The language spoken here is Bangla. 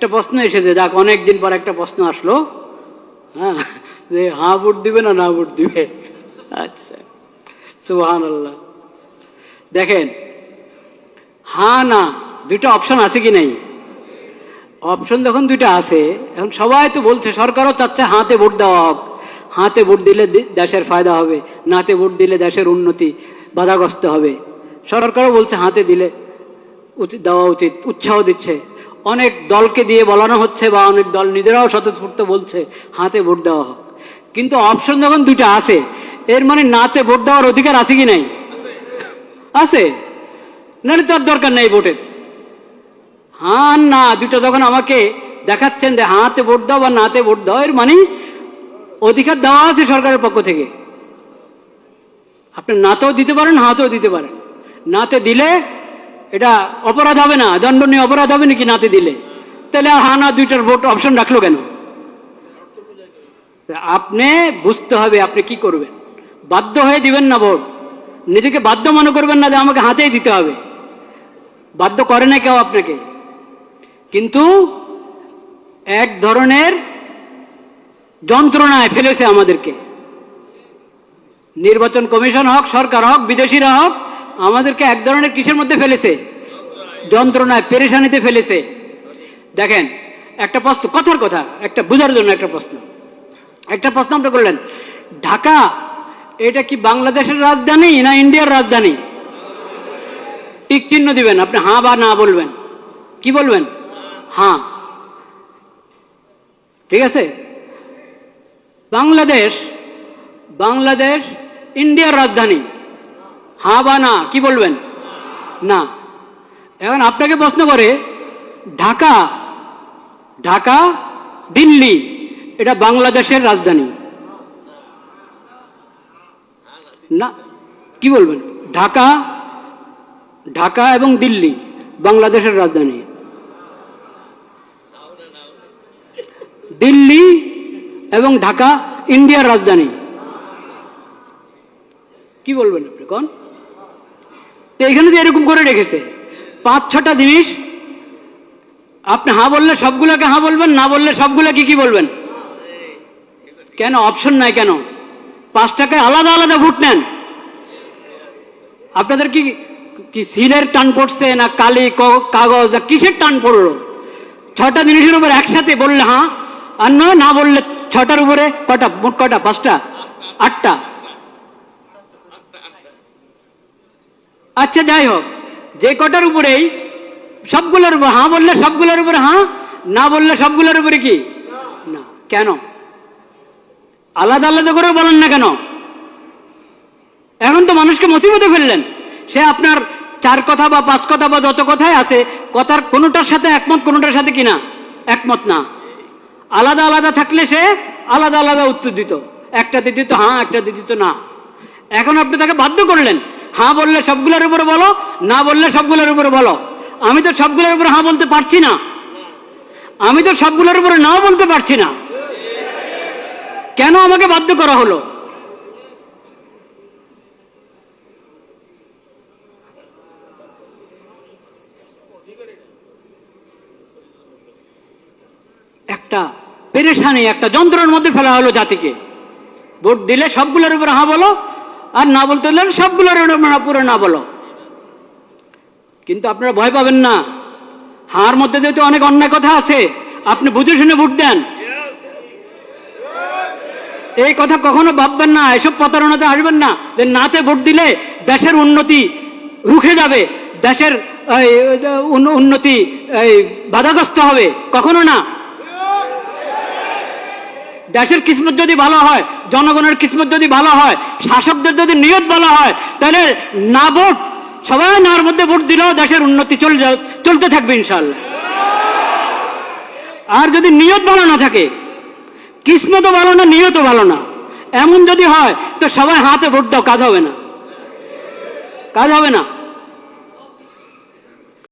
একটা প্রশ্ন এসেছে, যাক, অনেকদিন পর একটা প্রশ্ন আসলো। হ্যাঁ যে হ্যাঁ ভোট দিবে না না ভোট দিবে? আচ্ছা সুহান আল্লাহ দেখেন হ্যাঁ না দুইটা অপশন আছে কি নাই? অপশন যখন দুইটা আছে, এখন সবাই তো বলছে, সরকারও চাচ্ছে হাতে ভোট দেওয়া হোক। হাতে ভোট দিলে দেশের ফায়দা হবে, নাতে ভোট দিলে দেশের উন্নতি বাধাগ্রস্ত হবে। সরকারও বলছে হাতে দিলে উচিত, দেওয়া উচিত, উৎসাহ দিচ্ছে। অনেক দলকে দিয়ে বলানো হচ্ছে বা অনেক দল নিজেরাও স্বতঃস্ফূর্ত বলছে, হাতে ভোট দেওয়া হোক। কিন্তু অপশন যখন দুইটা আছে, এর মানে নাতে ভোট দেওয়ার অধিকার আছে কি নাই? আছে। নাহলে তো আর দরকার নেই ভোটের। হ্যাঁ না দুটো যখন আমাকে দেখাচ্ছেন যে হাতে ভোট দাও বা নাতে ভোট দাও, এর মানে অধিকার দেওয়া আছে সরকারের পক্ষ থেকে। আপনি নাতেও দিতে পারেন, হাতেও দিতে পারেন। নাতে দিলে এটা অপরাধ হবে না, দণ্ডনীয় অপরাধ হবে নাকি নাতে দিলে? তাহলে আর হা না দুইটার ভোট অপশন রাখল কেন? আপনি বুঝতে হবে আপনি কি করবেন। বাধ্য হয়ে দিবেন না ভোট। নিজেকে বাধ্য মনে করবেন না যে আমাকে হাতেই দিতে হবে। বাধ্য করে না কেউ আপনাকে। কিন্তু এক ধরনের যন্ত্রণায় ফেলেছে আমাদেরকে। নির্বাচন কমিশন হোক, সরকার হোক, বিদেশিরা হোক আমাদেরকে এক ধরনের কিসের মধ্যে ফেলেছে? যন্ত্রণায়, পেরেশানিতে ফেলেছে। দেখেন, একটা প্রশ্ন, কথার কথা, একটা বোঝার জন্য একটা প্রশ্ন। একটা প্রশ্ন আপনি করলেন, ঢাকা, এটা কি বাংলাদেশের রাজধানী না ইন্ডিয়ার রাজধানী? টিক চিহ্ন দিবেন, আপনি হ্যাঁ বা না বলবেন। কি বলবেন? হ্যাঁ ঠিক আছে? বাংলাদেশ বাংলাদেশ, ইন্ডিয়ার রাজধানী। হ্যাঁ বা না, কি বলবেন? না। এখন আপনাকে প্রশ্ন করে, ঢাকা ঢাকা, দিল্লি, এটা বাংলাদেশের রাজধানী। না, কি বলবেন? ঢাকা ঢাকা এবং দিল্লি, বাংলাদেশের রাজধানী। দিল্লি এবং ঢাকা, ইন্ডিয়ার রাজধানী। কি বলবেন আপনি, কোন? তো এখানে তো এরকম করে রেখেছে। পাঁচ, ছটা জিনিস। আপনি হ্যাঁ বললে সবগুলোকে হ্যাঁ বলবেন, না বললে সবগুলো কি কি বলবেন? কেন? অপশন নাই কেন? পাঁচ টাকায় আলাদা আলাদা ভোট নেন। আপনাদের কি কি সিলের টান পড়ছে না কালি কাগজ, না কিসের টান পড়ল? ছটা জিনিসের উপর একসাথে বললে হ্যাঁ আর নয়, না বললে ছটার উপরে কটা, মোট কটা, পাঁচটা? আটটা। আচ্ছা যাই হোক। যে কটার উপরেই, সবগুলোর উপর হ্যাঁ বললে সবগুলোর উপরে হ্যাঁ? না বললে সবগুলোর উপরে কি? না। কেন? আলাদা আলাদা করে বলেন না কেন? এখন তো মানুষকে মুসিবতে ফেললেন। সে আপনার চার কথা বা পাঁচ কথা বা যত কথাই আছে, কথার কোনোটার সাথে একমত, কোনোটার সাথে কিনা একমত না। আলাদা আলাদা থাকলে সে আলাদা আলাদা উত্তর দিত। একটা দিত হ্যাঁ একটাতে দিত না। এখন আপনি তাকে বাধ্য করলেন। হ্যাঁ বললে সবগুলোর উপরে বলো, না বললে সবগুলোর উপরে বলো। আমি তো সবগুলোর উপরে হ্যাঁ বলতে পারছি না। আমি তো সবগুলোর উপরে নাও বলতে পারছি না। কেন আমাকে বাধ্য করা হলো? একটা পেরেশানি, একটা যন্ত্রের মধ্যে ফেলা হলো জাতিকে। ভোট দিলে সবগুলোর উপরে হ্যাঁ বলো আর না বলতে হলে সবগুলো উপরে না বলো। কিন্তু আপনারা ভয় পাবেন না। হার মধ্যে যেহেতু অনেক অন্যায় কথা আছে, আপনি বুঝে শুনে ভোট দেন। এই কথা কখনো ভাববেন না, এসব প্রতারণাতে আসবেন না। যে নাতে ভোট দিলে দেশের উন্নতি রুখে যাবে, দেশের উন্নতি বাধাগ্রস্ত হবে। কখনো না। দেশের কিসমত যদি ভালো হয়, জনগণের কিসমত যদি ভালো হয়, শাসকদের যদি নিয়ত ভালো হয়, তাহলে না ভোট, সবাই নার মধ্যে ভোট দিলেও দেশের উন্নতি চলে চলতে থাকবে ইনশাল্লাহ আর যদি নিয়ত ভালো না থাকে, কিসমতও ভালো না, নিয়তও ভালো না, এমন যদি হয়, তো সবাই হাতে ভোট দাও, কাজ হবে না। কাজ হবে না।